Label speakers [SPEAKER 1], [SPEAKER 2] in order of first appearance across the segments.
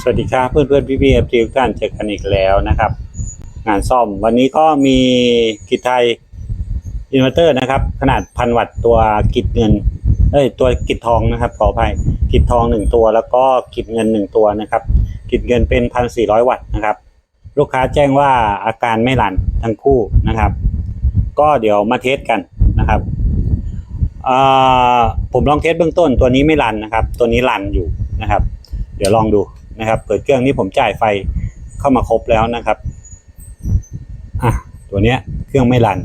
[SPEAKER 1] สวัสดีครับเพื่อนเพื่อนพี่พี่เอฟทีทุกท่านเจอกันอีกแล้วนะครับ งานซ่อมวันนี้ก็มีกิจไทยอินเวอร์เตอร์นะครับ ขนาดพันวัตต์ตัวกิจเงินเอ้ยตัวกิจทองนะครับขออภัยกิจทองหนึ่งตัว แล้วก็กิจเงินหนึ่งตัวนะครับ กิจเงินเป็นพันสี่ร้อยวัตต์นะครับ ลูกค้าแจ้งว่าอาการไม่รันทั้งคู่นะครับ ก็เดี๋ยวมาเทสกันนะครับผมลองเทสเบื้องต้นตัวนี้ไม่รันนะครับ ตัวนี้รันอยู่นะครับ เดี๋ยวลองดู นะครับ เปิดเครื่องนี้ผมจ่ายไฟเข้ามาครบแล้วนะครับอะตัวเนี้ยเครื่องไม่รัน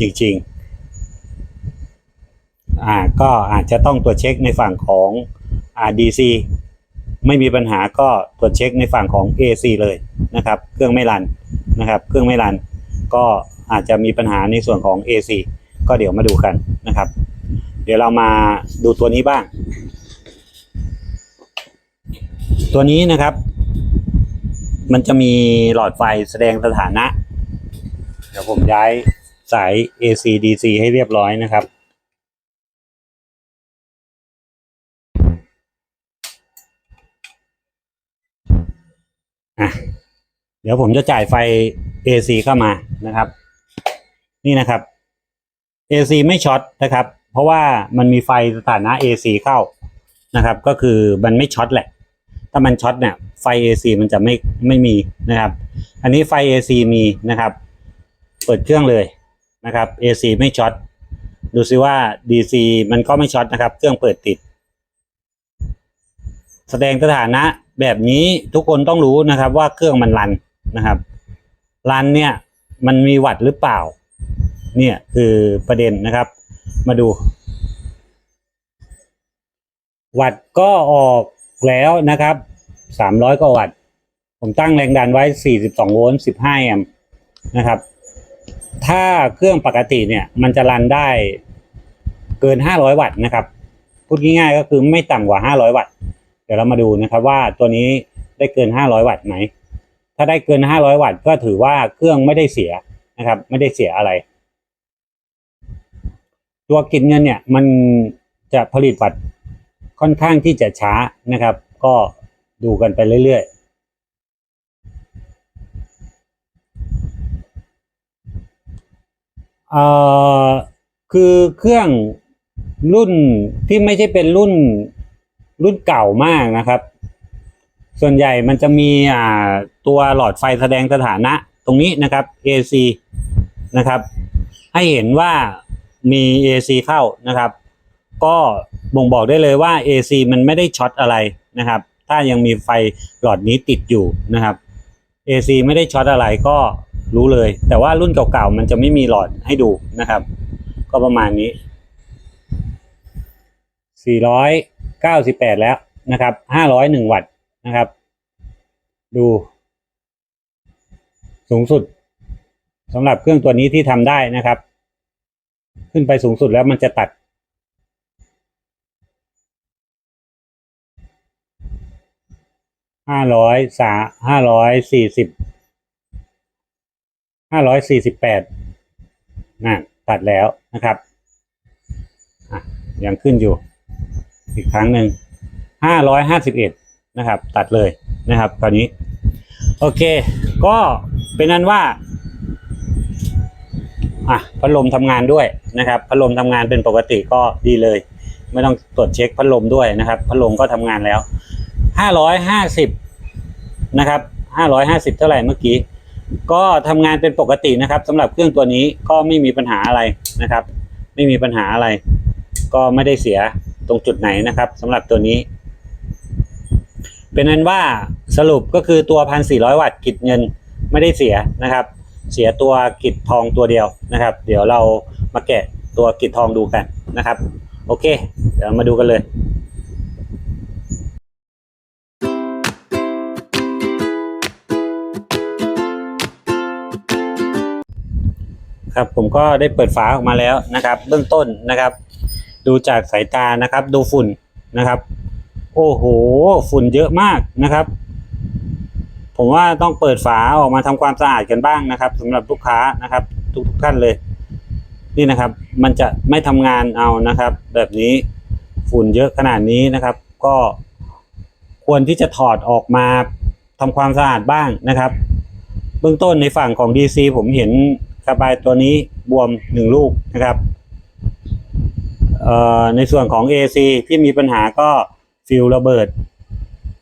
[SPEAKER 1] จริงๆอ่าก็อาจจะต้องตรวจเช็คในฝั่งของอ่า DC ไม่มีปัญหาก็ตรวจเช็คในฝั่งของ AC เลยนะครับ เครื่องไม่รันนะครับ เครื่องไม่รัน ก็อาจจะมีปัญหาในส่วนของ AC ก็เดี๋ยวมาดูกันนะครับ เดี๋ยวเรามาดูตัวนี้บ้าง ตัวนี้นะครับ มันจะมีหลอดไฟแสดงสถานะ เดี๋ยวผมย้ายสาย AC DC ให้เรียบร้อยนะครับ อะ เดี๋ยวผมจะจ่ายไฟ AC เข้ามานะครับ นี่นะครับ AC ไม่ช็อตนะครับ เพราะว่ามันมีไฟสถานะ AC เข้านะครับ ก็คือมันไม่ช็อตแหละ ถ้ามันช็อตเนี่ยไฟ AC มันจะไม่ไม่มีนะครับ อันนี้ไฟ AC มีนะครับ เปิดเครื่องเลยนะครับ AC ไม่ช็อตดูซิว่า DC มันก็ไม่ช็อตนะครับ เครื่องเปิดติด แสดงสถานะแบบนี้ทุกคนต้องรู้นะครับ ว่าเครื่องมันรันนะครับรันเนี่ยมันมีวัตต์หรือเปล่า เนี่ยคือประเด็นนะครับ มาดู วัตต์ก็ออก แล้วนะครับสามร้อยกว่าวัตต์ ผมตั้งแรงดันไว้สี่สิบสองโวลต์สิบห้าแอมป์นะครับ ถ้าเครื่องปกติเนี่ยมันจะรันได้เกินห้าร้อยวัตต์นะครับ พูดง่ายๆก็คือไม่ต่ำกว่าห้าร้อยวัตต์ เดี๋ยวเรามาดูนะครับว่าตัวนี้ได้เกินห้าร้อยวัตต์ไหม ถ้าได้เกินห้าร้อยวัตต์ก็ถือว่าเครื่องไม่ได้เสียนะครับ ไม่ได้เสียอะไร ตัวกินเงินเนี่ยมันจะผลิตวัตต์ ค่อนข้างที่จะช้านะครับ ก็ดูกันไปเรื่อยๆเอ่อคือเครื่องรุ่นที่ไม่ใช่เป็นรุ่นรุ่นเก่ามากนะครับ ส่วนใหญ่มันจะมีอ่าตัวหลอดไฟแสดงสถานะตรงนี้นะครับ AC นะครับ ให้เห็นว่ามี AC เข้านะครับ ก็บ่งบอกได้เลยว่า AC มันไม่ได้ช็อตอะไรนะครับ ถ้ายังมีไฟหลอดนี้ติดอยู่นะครับ AC ไม่ได้ช็อตอะไรก็รู้เลย แต่ว่ารุ่นเก่าๆมันจะไม่มีหลอดให้ดูนะครับ ก็ประมาณนี้ 498 แล้วนะครับ 501 วัตต์นะครับ ดู สูงสุดสำหรับเครื่องตัวนี้ที่ทำได้นะครับ ขึ้นไปสูงสุดแล้วมันจะตัด ห้าร้อยสาห้าร้อยสี่สิบห้าร้อยสี่สิบแปดนะตัดแล้วนะครับอะยังขึ้นอยู่ อีกครั้งหนึ่งห้าร้อยห้าสิบเอ็ดนะครับ ตัดเลยนะครับตอนนี้ โอเค ก็เป็นนั้นว่าอะพัดลมทำงานด้วยนะครับพัดลมทำงานเป็นปกติก็ดีเลย ไม่ต้องตรวจเช็คพัดลมด้วยนะครับพัดลมก็ทำงานแล้ว ห้าร้อยห้าสิบนะครับห้าร้อยห้าสิบเท่าไหร่เมื่อกี้ ก็ทำงานเป็นปกตินะครับสำหรับเครื่องตัวนี้ก็ไม่มีปัญหาอะไรนะครับ ไม่มีปัญหาอะไร ก็ไม่ได้เสียตรงจุดไหนนะครับสำหรับตัวนี้ เป็นนั้นว่าสรุปก็คือตัวพันสี่ร้อยวัตต์กิจเงินไม่ได้เสียนะครับ เสียตัวกิจทองตัวเดียวนะครับ เดี๋ยวเรามาแกะตัวกิจทองดูกันนะครับ โอเค เดี๋ยวมาดูกันเลย ครับผมก็ได้เปิดฝาออกมาแล้วนะครับ เบื้องต้นนะครับ ดูจากสายตานะครับ ดูฝุ่นนะครับ โอ้โห ฝุ่นเยอะมากนะครับ ผมว่าต้องเปิดฝาออกมาทำความสะอาดกันบ้างนะครับสำหรับลูกค้านะครับ ทุกทุกท่านเลย นี่นะครับ มันจะไม่ทำงานเอานะครับ แบบนี้ฝุ่นเยอะขนาดนี้นะครับ ก็ควรที่จะถอดออกมาทำความสะอาดบ้างนะครับ เบื้องต้นในฝั่งของ DC ผมเห็น กระบายตัวนี้บวมหนึ่งลูกนะครับในส่วนของ AC ที่มีปัญหาก็ฟิลระเบิด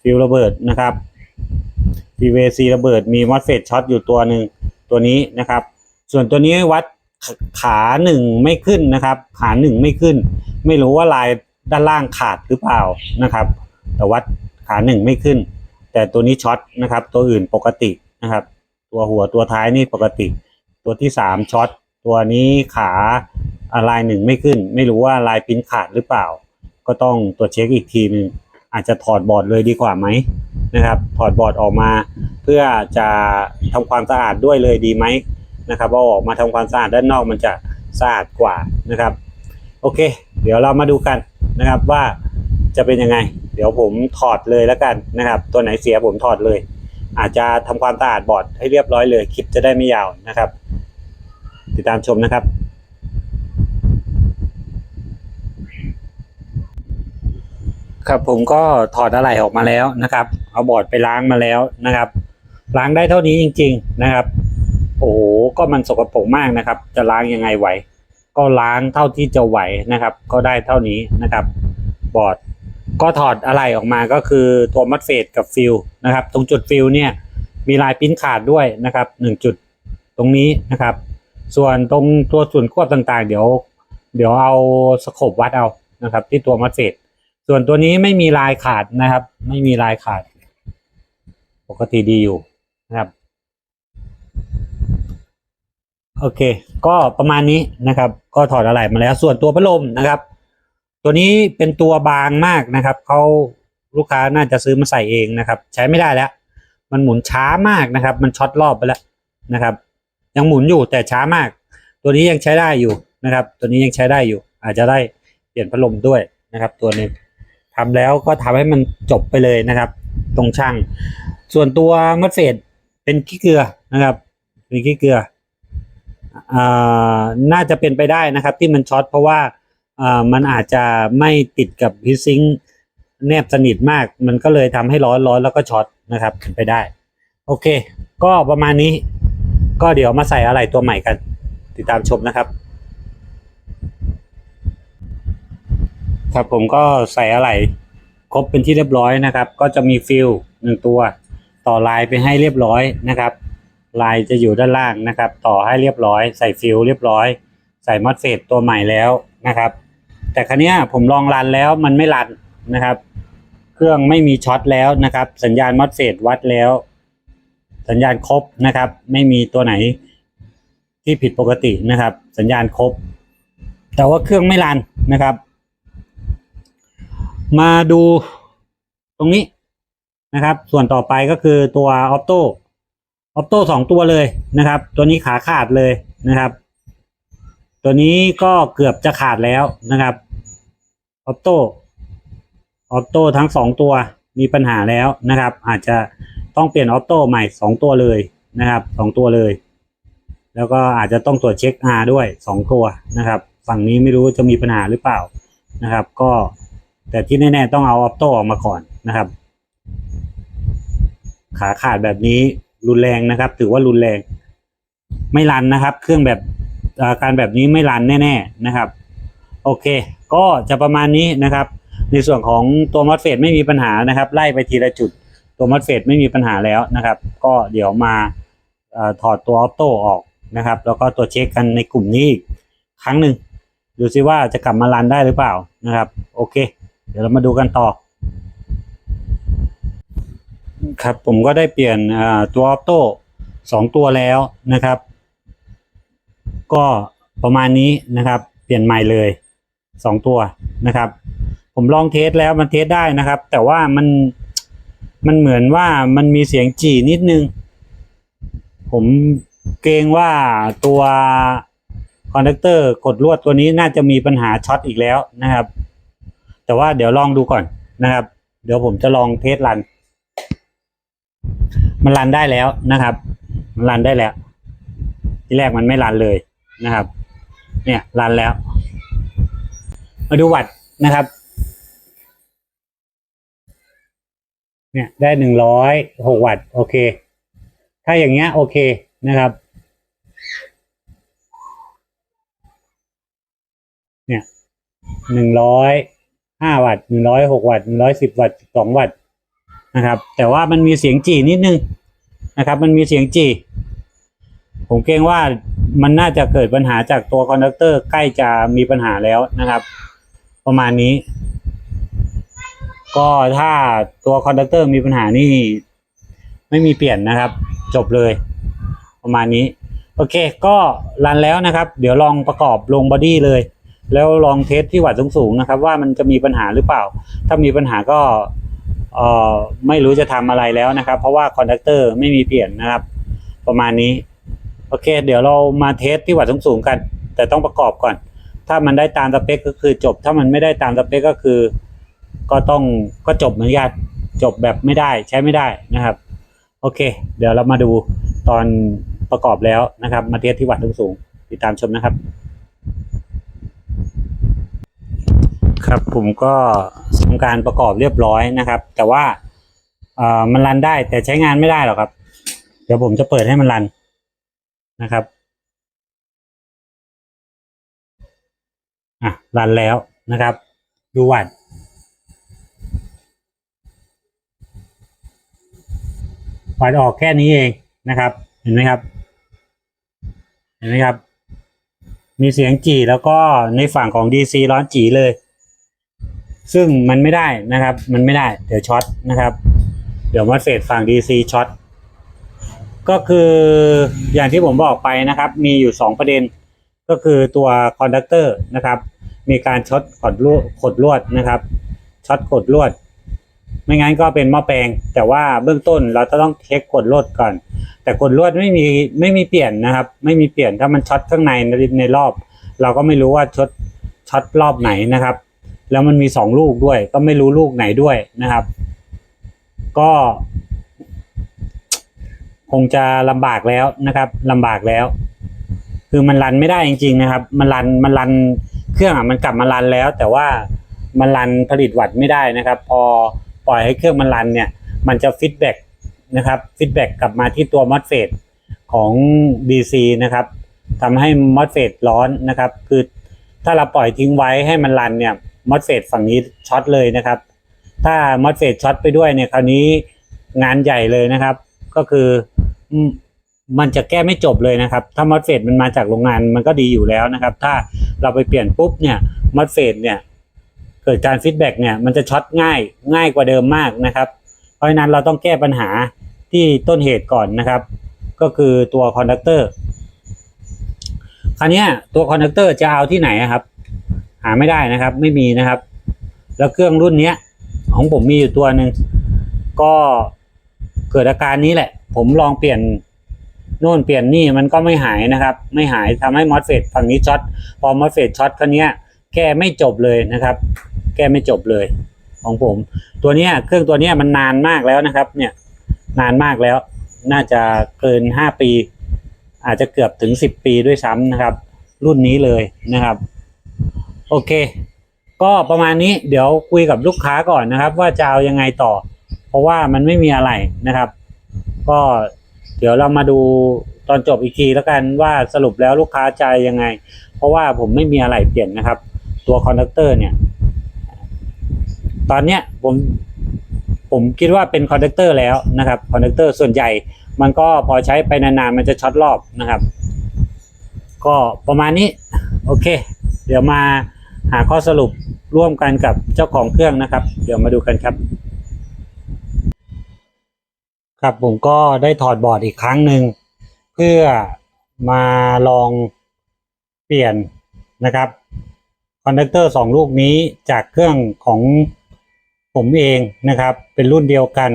[SPEAKER 1] ฟิลระเบิดนะครับฟิว AC ระเบิดมีมอสเฟตช็อตอยู่ตัวหนึ่งตัวนี้นะครับ ส่วนตัวนี้วัดขาหนึ่งไม่ขึ้นนะครับ ขาหนึ่งไม่ขึ้น ไม่รู้ว่าลายด้านล่างขาดหรือเปล่านะครับ แต่วัดขาหนึ่งไม่ขึ้น แต่ตัวนี้ช็อตนะครับ ตัวอื่นปกตินะครับ ตัวหัวตัวท้ายนี่ปกติ ตัวที่สามช็อตตัวนี้ขาอ่าลายหนึ่งไม่ขึ้น ไม่รู้ว่าลายพินขาดหรือเปล่า ก็ต้องตรวจเช็คอีกทีหนึ่งอาจจะถอดบอร์ดเลยดีกว่าไหมนะครับ ถอดบอร์ดออกมา เพื่อจะทำความสะอาดด้วยเลยดีไหมนะครับเอาออกมาทำความสะอาดด้านนอกมันจะสะอาดกว่านะครับ โอเค เดี๋ยวเรามาดูกันนะครับว่าจะเป็นยังไง เดี๋ยวผมถอดเลยแล้วกันนะครับ ตัวไหนเสียผมถอดเลย อาจจะทำความสะอาดบอร์ดให้เรียบร้อยเลยคลิปจะได้ไม่ยาวนะครับ ติดตามชมนะครับ ครับผมก็ถอดอะไหล่ออกมาแล้วนะครับ เอาบอร์ดไปล้างมาแล้วนะครับ ล้างได้เท่านี้จริง ๆนะครับ โอ้โหก็มันสกปรกมากนะครับ จะล้างยังไงไหว ก็ล้างเท่าที่จะไหวนะครับ ก็ได้เท่านี้นะครับ บอร์ดก็ถอดอะไหล่ออกมาก็คือตัวมัดเฟดกับฟิลนะครับ ตรงจุดฟิลเนี่ยมีลายปิ้นขาดด้วยนะครับหนึ่งจุดตรงนี้นะครับ ส่วนตรงตัวส่วนควบต่างๆ เดี๋ยว เดี๋ยวเอาสโคปวัดเอานะครับ ที่ตัวมัดเฟดส่วนตัวนี้ไม่มีลายขาดนะครับ ไม่มีลายขาด ปกติดีอยู่นะครับ โอเค ก็ประมาณนี้นะครับ ก็ถอดอะไหล่มาแล้ว ส่วนตัวพัดลมนะครับ ตัวนี้เป็นตัวบางมากนะครับเขาลูกค้าน่าจะซื้อมาใส่เองนะครับ ใช้ไม่ได้แล้ว มันหมุนช้ามากนะครับ มันช็อตรอบไปแล้วนะครับ ยังหมุนอยู่แต่ช้ามาก ตัวนี้ยังใช้ได้อยู่นะครับ ตัวนี้ยังใช้ได้อยู่ อาจจะได้เปลี่ยนพัดลมด้วยนะครับ ตัวนี้ทำแล้วก็ทำให้มันจบไปเลยนะครับ ตรงช่าง ส่วนตัวมัดเฟดเป็นขี้เกลือนะครับเป็นขี้เกลืออ่าน่าจะเป็นไปได้นะครับ ที่มันช็อตเพราะว่าอ่ามันอาจจะไม่ติดกับฮีซิงแนบสนิทมาก มันก็เลยทำให้ร้อนร้อนแล้วก็ช็อตนะครับเป็นไปได้ โอเค ก็ประมาณนี้ ก็เดี๋ยวมาใส่อะไรตัวใหม่กัน ติดตามชมนะครับ ครับผมก็ใส่อะไรครบเป็นที่เรียบร้อยนะครับ ก็จะมีฟิลหนึ่งตัว ต่อลายไปให้เรียบร้อยนะครับลายจะอยู่ด้านล่างนะครับ ต่อให้เรียบร้อย ใส่ฟิลเรียบร้อย ใส่มอสเฟตตัวใหม่แล้วนะครับ แต่ครั้นี้ผมลองรันแล้วมันไม่รันนะครับ เครื่องไม่มีช็อตแล้วนะครับ สัญญาณมอสเฟตวัดแล้ว สัญญาณครบนะครับ ไม่มีตัวไหนที่ผิดปกตินะครับ สัญญาณครบ แต่ว่าเครื่องไม่รันนะครับ มาดูตรงนี้นะครับ ส่วนต่อไปก็คือตัวออโต้ออโต้สองตัวเลยนะครับ ตัวนี้ขาขาดเลยนะครับ ตัวนี้ก็เกือบจะขาดแล้วนะครับออโต้ออโต้ทั้งสองตัวมีปัญหาแล้วนะครับ อาจจะ ต้องเปลี่ยนออโต้ใหม่สองตัวเลยนะครับสองตัวเลย แล้วก็อาจจะต้องตรวจเช็ค R ด้วยสองตัวนะครับ ฝั่งนี้ไม่รู้จะมีปัญหาหรือเปล่านะครับ ก็แต่ที่แน่ๆต้องเอาออโต้ออกมาก่อนนะครับ ขาขาดแบบนี้รุนแรงนะครับ ถือว่ารุนแรง ไม่รันนะครับ เครื่องแบบอาการแบบนี้ไม่รันแน่ ๆนะครับ โอเค ก็จะประมาณนี้นะครับ ในส่วนของตัวมอสเฟตไม่มีปัญหานะครับ ไล่ไปทีละจุด ตัวมอสเฟตไม่มีปัญหาแล้วนะครับ ก็เดี๋ยวมาอถอดตัวออโต้ออกนะครับ แล้วก็ตัวเช็คกันในกลุ่มนี้อีกครั้งหนึ่งดูซิว่าจะกลับมารันได้หรือเปล่านะครับ โอเค เดี๋ยวเรามาดูกันต่อ ครับผมก็ได้เปลี่ยนตัวออโต้สองตัวแล้วนะครับ ก็ประมาณนี้นะครับ เปลี่ยนใหม่เลยสองตัวนะครับ ผมลองเทสแล้วมันเทสได้นะครับ แต่ว่ามัน มันเหมือนว่ามันมีเสียงจี่นิดนึง ผมเกรงว่าตัวคอนดักเตอร์กดลวดตัวนี้น่าจะมีปัญหาช็อตอีกแล้วนะครับ แต่ว่าเดี๋ยวลองดูก่อนนะครับ เดี๋ยวผมจะลองเทสรัน มันรันได้แล้วนะครับ มันรันได้แล้ว ที่แรกมันไม่รันเลยนะครับ เนี่ยรันแล้ว มาดูวัดนะครับ เนี่ยได้หนึ่งร้อยหกวัตต์โอเค ถ้าอย่างเงี้ยโอเคนะครับ เนี่ยหนึ่งร้อยห้าวัตต์หนึ่งร้อยหกวัตต์หนึ่งร้อยสิบวัตต์สองวัตต์นะครับ แต่ว่ามันมีเสียงจีนิดนึงนะครับ มันมีเสียงจีผมเกรงว่ามันน่าจะเกิดปัญหาจากตัวคอนดักเตอร์ใกล้จะมีปัญหาแล้วนะครับ ประมาณนี้ ก็ถ้าตัวคอนดักเตอร์มีปัญหานี่ ไม่มีเปลี่ยนนะครับ จบเลย ประมาณนี้ โอเค ก็รันแล้วนะครับ เดี๋ยวลองประกอบลงบอดี้เลย แล้วลองเทสที่หวัดสูงๆนะครับ ว่ามันจะมีปัญหาหรือเปล่า ถ้ามีปัญหาก็เอ่อไม่รู้จะทำอะไรแล้วนะครับ เพราะว่าคอนดักเตอร์ไม่มีเปลี่ยนนะครับ ประมาณนี้ โอเค เดี๋ยวเรามาเทสที่หวัดสูงๆกัน แต่ต้องประกอบก่อน ถ้ามันได้ตามสเปคก็คือจบ ถ้ามันไม่ได้ตามสเปคก็คือ ก็ต้องก็จบเหมือนกันจบแบบไม่ได้ใช้ไม่ได้นะครับ โอเค เดี๋ยวเรามาดูตอนประกอบแล้วนะครับ มาเทสที่วัดทุกสูง ติดตามชมนะครับ ครับผมก็ทำการประกอบเรียบร้อยนะครับ แต่ว่าเอ่อมันรันได้แต่ใช้งานไม่ได้หรอกครับ เดี๋ยวผมจะเปิดให้มันรันนะครับอะรันแล้วนะครับ ดูวัด วัดออกแค่นี้เองนะครับ เห็นไหมครับ เห็นไหมครับ มีเสียงจีแล้วก็ในฝั่งของ DC ร้อนจีเลย ซึ่งมันไม่ได้นะครับ มันไม่ได้ เดี๋ยวช็อตนะครับ เดี๋ยวมอสเฟตฝั่ง DC ช็อตก็คืออย่างที่ผมบอกไปนะครับ มีอยู่ 2 ประเด็น ก็คือตัวคอนดักเตอร์นะครับ มีการช็อตขดลวดขดลวดนะครับช็อตขดลวด ไม่งั้นก็เป็นหม้อแปลง แต่ว่าเบื้องต้นเราจะต้องเช็คกดลวดก่อน แต่กดลวดไม่มีไม่มีเปลี่ยนนะครับ ไม่มีเปลี่ยนถ้ามันช็อตข้างในในในรอบ เราก็ไม่รู้ว่าช็อตช็อตรอบไหนนะครับ แล้วมันมีสองลูกด้วย ก็ไม่รู้ลูกไหนด้วยนะครับ ก็ คงจะลำบากแล้วนะครับลำบากแล้ว คือมันรันไม่ได้จริงๆนะครับ มันรันมันรันเครื่องอะมันกลับมารันแล้ว แต่ว่ามันรันผลิตวัตต์ไม่ได้นะครับ พอ ปล่อยให้เครื่องมันรันเนี่ย มันจะฟีดแบ็กนะครับฟีดแบ็กกลับมาที่ตัวมอสเฟตของ DC นะครับทำให้มอสเฟตร้อนนะครับ คือถ้าเราปล่อยทิ้งไว้ให้มันรันเนี่ยมอสเฟตฝั่งนี้ช็อตเลยนะครับ ถ้ามอสเฟตช็อตไปด้วยเนี่ยคราวนี้งานใหญ่เลยนะครับ ก็คือมันจะแก้ไม่จบเลยนะครับ ถ้ามอสเฟตมันมาจากโรงงานมันก็ดีอยู่แล้วนะครับ ถ้าเราไปเปลี่ยนปุ๊บเนี่ยมอสเฟตเนี่ย เกิดการฟีดแบ็กเนี่ยมันจะช็อตง่ายง่ายกว่าเดิมมากนะครับ เพราะฉะนั้นเราต้องแก้ปัญหาที่ต้นเหตุก่อนนะครับ ก็คือตัวคอนดักเตอร์คราวนี้ตัวคอนดักเตอร์จะเอาที่ไหนครับ หาไม่ได้นะครับ ไม่มีนะครับ แล้วเครื่องรุ่นเนี้ยของผมมีอยู่ตัวหนึ่งก็เกิดอาการนี้แหละ ผมลองเปลี่ยนโน่นเปลี่ยนนี่มันก็ไม่หายนะครับ ไม่หายทำให้มอสเฟตฝั่งนี้ช็อตพอมอสเฟตช็อตครั้เนี้แก้ไม่จบเลยนะครับ แก้ไม่จบเลย ของผม ตัวเนี้ยเครื่องตัวเนี้ยมันนานมากแล้วนะครับ เนี่ยนานมากแล้ว น่าจะเกินห้าปี อาจจะเกือบถึงสิบปีด้วยซ้ำนะครับ รุ่นนี้เลยนะครับ โอเค ก็ประมาณนี้เดี๋ยวคุยกับลูกค้าก่อนนะครับ ว่าจะเอายังไงต่อ เพราะว่ามันไม่มีอะไรนะครับ ก็เดี๋ยวเรามาดูตอนจบอีกทีแล้วกันว่าสรุปแล้วลูกค้าใจยังไง เพราะว่าผมไม่มีอะไรเปลี่ยนนะครับ ตัวคอนดักเตอร์เนี่ย ตอนเนี้ยผมผมคิดว่าเป็นคอนดักเตอร์แล้วนะครับคอนดักเตอร์ส่วนใหญ่มันก็พอใช้ไปนานๆมันจะช็อตรอบนะครับ ก็ประมาณนี้โอเค เดี๋ยวมาหาข้อสรุปร่วมกันกับเจ้าของเครื่องนะครับ เดี๋ยวมาดูกันครับ ครับผมก็ได้ถอดบอร์ดอีกครั้งหนึ่งเพื่อมาลองเปลี่ยนนะครับคอนดักเตอร์สองลูกนี้จากเครื่องของ ผมเองนะครับ เป็นรุ่นเดียวกัน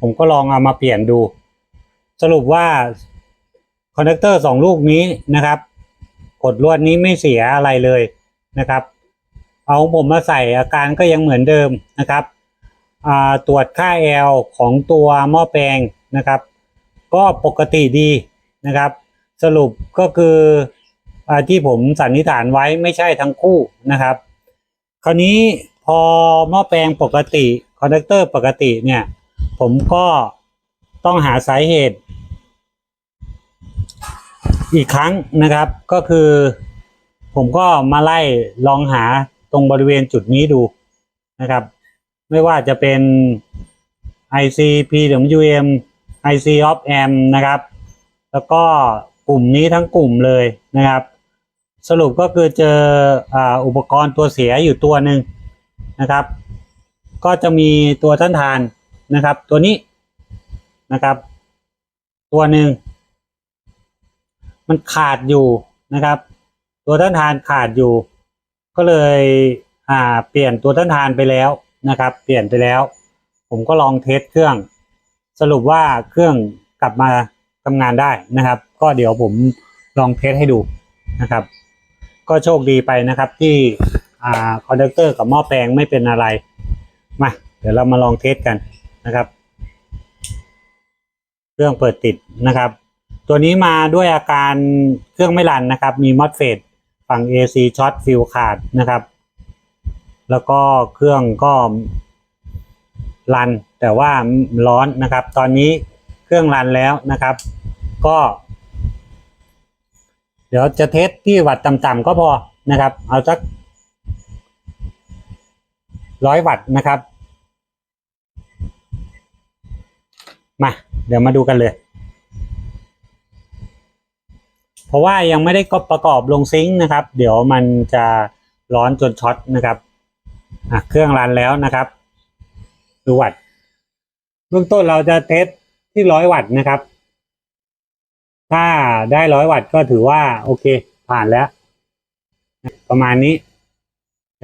[SPEAKER 1] ผมก็ลองเอามาเปลี่ยนดู สรุปว่าคอนดักเตอร์สองลูกนี้นะครับกดลวดนี้ไม่เสียอะไรเลยนะครับ เอาผมมาใส่อาการก็ยังเหมือนเดิมนะครับตรวจค่า L ของตัวหม้อแปลงนะครับ ก็ปกติดีนะครับ สรุปก็คืออที่ผมสันนิษฐานไว้ไม่ใช่ทั้งคู่นะครับ คราวนี้ อหม้อแปลงปกติคอนดักเตอร์ปกติเนี่ย ผมก็ต้องหาสาเหตุ อีกครั้งนะครับ ก็คือ ผมก็มาไล่ลองหาตรงบริเวณจุดนี้ดูนะครับ ไม่ว่าจะเป็น IC PWM IC of M นะครับ แล้วก็กลุ่มนี้ทั้งกลุ่มเลยนะครับ สรุปก็คือเจอออุปกรณ์ตัวเสียอยู่ตัวหนึ่ง นะครับ ก็จะมีตัวต้านทานนะครับ ตัวนี้นะครับ ตัวหนึ่งมันขาดอยู่นะครับ ตัวต้านทานขาดอยู่ ก็เลยอ่าเปลี่ยนตัวต้านทานไปแล้วนะครับ เปลี่ยนไปแล้ว ผมก็ลองเทสเครื่อง สรุปว่าเครื่องกลับมาทำงานได้นะครับ ก็เดี๋ยวผมลองเทสให้ดูนะครับ ก็โชคดีไปนะครับที่ อ่าคอนดักเตอร์กับหม้อแปลงไม่เป็นอะไร มา เดี๋ยวเรามาลองเทสกันนะครับ เครื่องเปิดติดนะครับ ตัวนี้มาด้วยอาการเครื่องไม่รันนะครับ มีมอสเฟตฝั่ง AC ช็อตฟิลขาดนะครับ แล้วก็เครื่องก็รันแต่ว่าร้อนนะครับ ตอนนี้เครื่องรันแล้วนะครับ ก็ เดี๋ยวจะเทสที่วัดต่ำๆก็พอนะครับ เอาสัก ร้อยวัตต์นะครับ มา เดี๋ยวมาดูกันเลย เพราะว่ายังไม่ได้ก็ประกอบลงซิงค์นะครับ เดี๋ยวมันจะร้อนจนช็อตนะครับอะเครื่องรันแล้วนะครับ ดูวัตต์เบื้องต้นเราจะเทสที่ร้อยวัตต์นะครับ ถ้าได้ร้อยวัตต์ก็ถือว่าโอเคผ่านแล้ว ประมาณนี้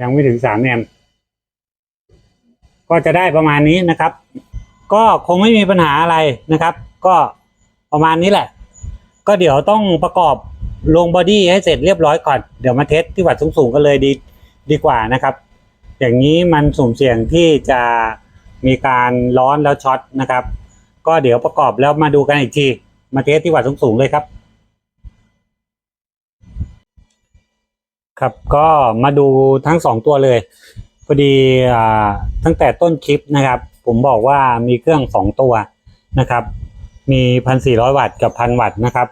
[SPEAKER 1] ยังไม่ถึงสามแอมป์ ก็จะได้ประมาณนี้นะครับ ก็คงไม่มีปัญหาอะไรนะครับ ก็ประมาณนี้แหละ ก็เดี๋ยวต้องประกอบลงบอดี้ให้เสร็จเรียบร้อยก่อน เดี๋ยวมาเทสที่วัดสูงๆกันเลยดีดีกว่านะครับ อย่างนี้มันสุ่มเสี่ยงที่จะมีการร้อนแล้วช็อตนะครับ ก็เดี๋ยวประกอบแล้วมาดูกันอีกที มาเทสที่วัดสูงๆเลยครับ ครับก็มาดูทั้งสองตัวเลย พอดีตั้งแต่ต้นคลิปนะครับ ผมบอกว่ามีเครื่องสองตัวนะครับ มีพันสี่ร้อยวัตต์กับพันวัตต์นะครับ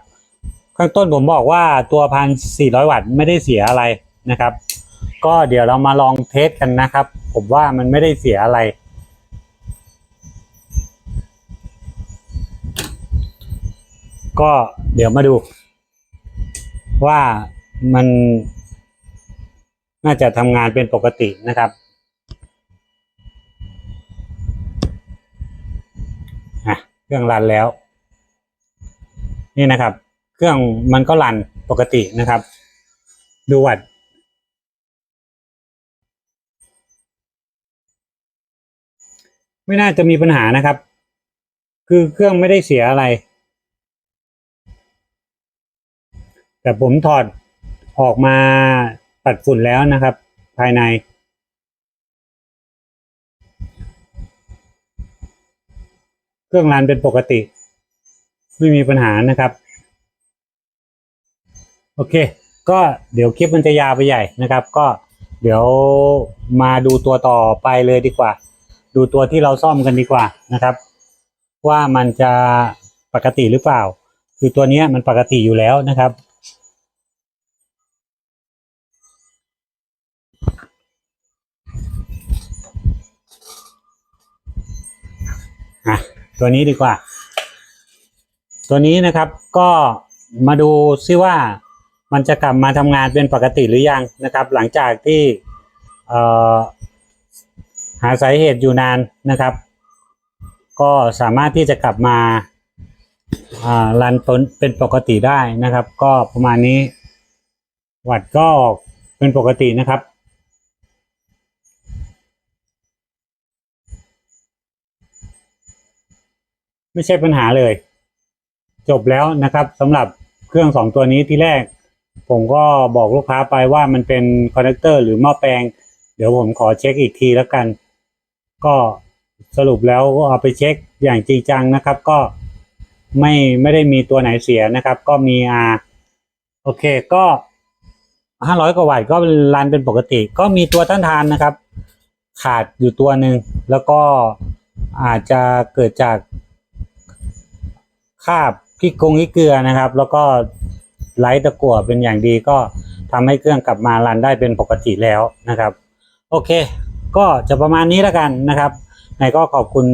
[SPEAKER 1] ข้างต้นผมบอกว่าตัวพันสี่ร้อยวัตต์ไม่ได้เสียอะไรนะครับ ก็เดี๋ยวเรามาลองเทสกันนะครับ ผมว่ามันไม่ได้เสียอะไร ก็เดี๋ยวมาดู ว่ามันน่าจะทำงานเป็นปกตินะครับอะ เครื่องรันแล้ว นี่นะครับ เครื่องมันก็รันปกตินะครับ ดูวัดไม่น่าจะมีปัญหานะครับ คือเครื่องไม่ได้เสียอะไร แต่ผมถอดออกมาปัดฝุ่นแล้วนะครับ ภายใน เครื่องรันเป็นปกติ ไม่มีปัญหานะครับ โอเค ก็เดี๋ยวคลิปมันจะยาวไปใหญ่นะครับ ก็เดี๋ยวมาดูตัวต่อไปเลยดีกว่า ดูตัวที่เราซ่อมกันดีกว่านะครับ ว่ามันจะปกติหรือเปล่า คือตัวนี้มันปกติอยู่แล้วนะครับ อะ ตัวนี้ดีกว่า ตัวนี้นะครับก็มาดูซิว่ามันจะกลับมาทำงานเป็นปกติหรือยังนะครับ หลังจากที่หาสาเหตุอยู่นานนะครับ ก็สามารถที่จะกลับมารันต้นเป็นปกติได้นะครับ ก็ประมาณนี้ วัดก็เป็นปกตินะครับ ไม่ใช่ปัญหาเลย จบแล้วนะครับสำหรับเครื่องสองตัวนี้ที่แรก ผมก็บอกลูกค้าไปว่ามันเป็นคอนเนคเตอร์หรือหม้อแปลง เดี๋ยวผมขอเช็คอีกทีแล้วกัน ก็สรุปแล้วก็เอาไปเช็คอย่างจริงจังนะครับ ก็ไม่ไม่ได้มีตัวไหนเสียนะครับ ก็มีอ่าโอเคก็ห้าร้อยกว่าวัตต์ก็รันเป็นปกติ ก็มีตัวต้านทานนะครับ ขาดอยู่ตัวหนึ่งแล้วก็อาจจะเกิดจาก คาบพริกกงพริกเกลือนะครับ แล้วก็ไร้ตะกั่วเป็นอย่างดีก็ทำให้เครื่องกลับมารันได้เป็นปกติแล้วนะครับ โอเค ก็จะประมาณนี้แล้วกันนะครับไงก็ขอบคุณ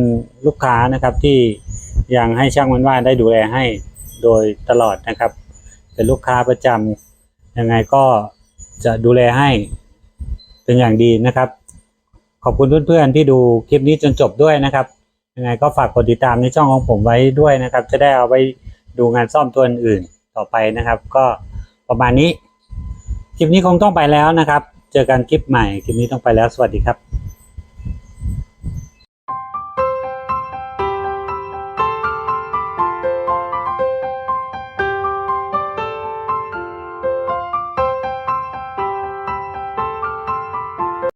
[SPEAKER 1] ลูกค้านะครับที่ยังให้ช่างมันว่าได้ดูแลให้โดยตลอดนะครับ เป็นลูกค้าประจำยังไงก็จะดูแลให้เป็นอย่างดีนะครับ ขอบคุณเพื่อนๆที่ดูคลิปนี้จนจบด้วยนะครับ ยังไงก็ฝากกดติดตามในช่องของผมไว้ด้วยนะครับ จะได้เอาไปดูงานซ่อมตัวอื่นๆต่อไปนะครับ ก็ประมาณนี้ คลิปนี้คงต้องไปแล้วนะครับ เจอกันคลิปใหม่ คลิปนี้ต้องไปแล้ว สวัสดีครับ